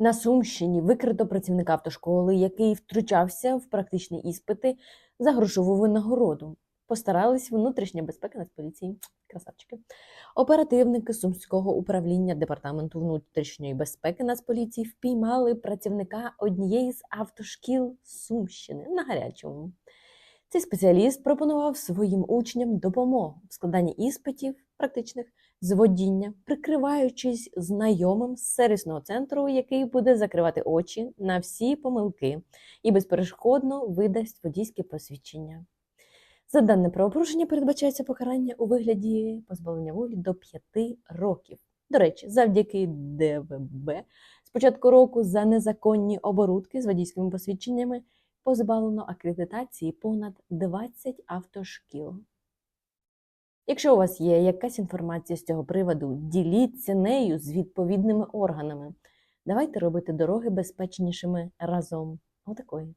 На Сумщині викрито працівника автошколи, який втручався в практичні іспити за грошову винагороду. Постарались внутрішня безпека Нацполіції. Красавчики. Оперативники Сумського управління департаменту внутрішньої безпеки Нацполіції впіймали працівника однієї з автошкіл Сумщини на гарячому. Цей спеціаліст пропонував своїм учням допомогу в складанні іспитів практичних з водіння, прикриваючись знайомим з сервісного центру, який буде закривати очі на всі помилки і безперешкодно видасть водійське посвідчення. За дане правопорушення передбачається покарання у вигляді позбавлення волі до 5 років. До речі, завдяки ДВБ з початку року за незаконні оборудки з водійськими посвідченнями позбавлено акредитації понад 20 автошкіл. Якщо у вас є якась інформація з цього приводу, діліться нею з відповідними органами. Давайте робити дороги безпечнішими разом. Отакої.